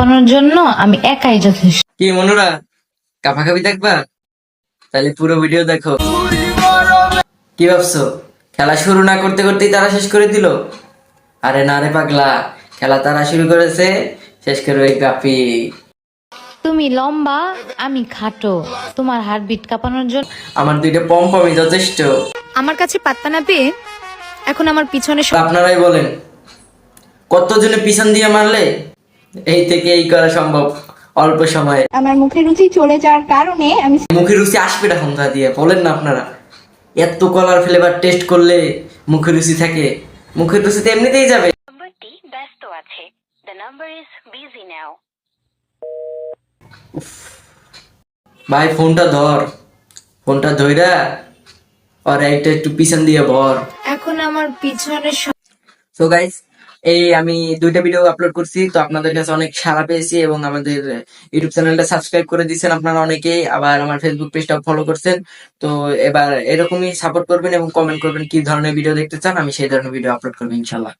কাঁপানোর জন্য আমি একাই যথেষ্ট। কি মনুরা কাপাকাপি দেখবা তাহলে পুরো ভিডিও দেখো। কি ভাবছ? খেলা শুরু না করতে করতেই তারা শেষ করে দিল? আরে না রে পাগলা খেলা তারা শুরু করেছে শেষ করে ওই কাপি তুমি লম্বা আমি খাটো। তোমার হার্টবিট কাঁপানোর জন্য আমার দুইটা পম পমই যথেষ্ট। আমার কাছে পাত্তা না পেয়ে এখন আমার পিছনে আপনারাই বলেন কতজনে পিছন দিয়ে মারলে? এই থেকে এই করা সম্ভব অল্প সময়ে। আমার মুখে রুচি চলে যাওয়ার কারণে আমি মুখের রুচি আসবে না সন্ধ্যা দিয়ে বলেন না আপনারা। এত কলার ফ্লেভার টেস্ট করলে মুখের রুচি থাকে মুখের রুচি তো এমনিতেই যাবে। নাম্বারটি ব্যস্ত আছে। The number is busy now ভাই ফোনটা ধর। ফোনটা ধইরা আর একটা একটু পিছন দিয়ে ভর। এখন আমার পিছনে সো গাইস এই আমি দুইটা ভিডিও আপলোড করছি, তো আপনাদের কাছে অনেক সাড়া পেয়েছি এবং আমাদের ইউটিউব চ্যানেলটা সাবস্ক্রাইব করে দিয়েছেন আপনারা অনেকেই, আবার আমার ফেসবুক পেজটাও ফলো করছেন। তো এবার এরকমই সাপোর্ট করবেন এবং কমেন্ট করবেন কি ধরনের ভিডিও দেখতে চান, আমি সেই ধরনের ভিডিও আপলোড করব ইনশাল্লাহ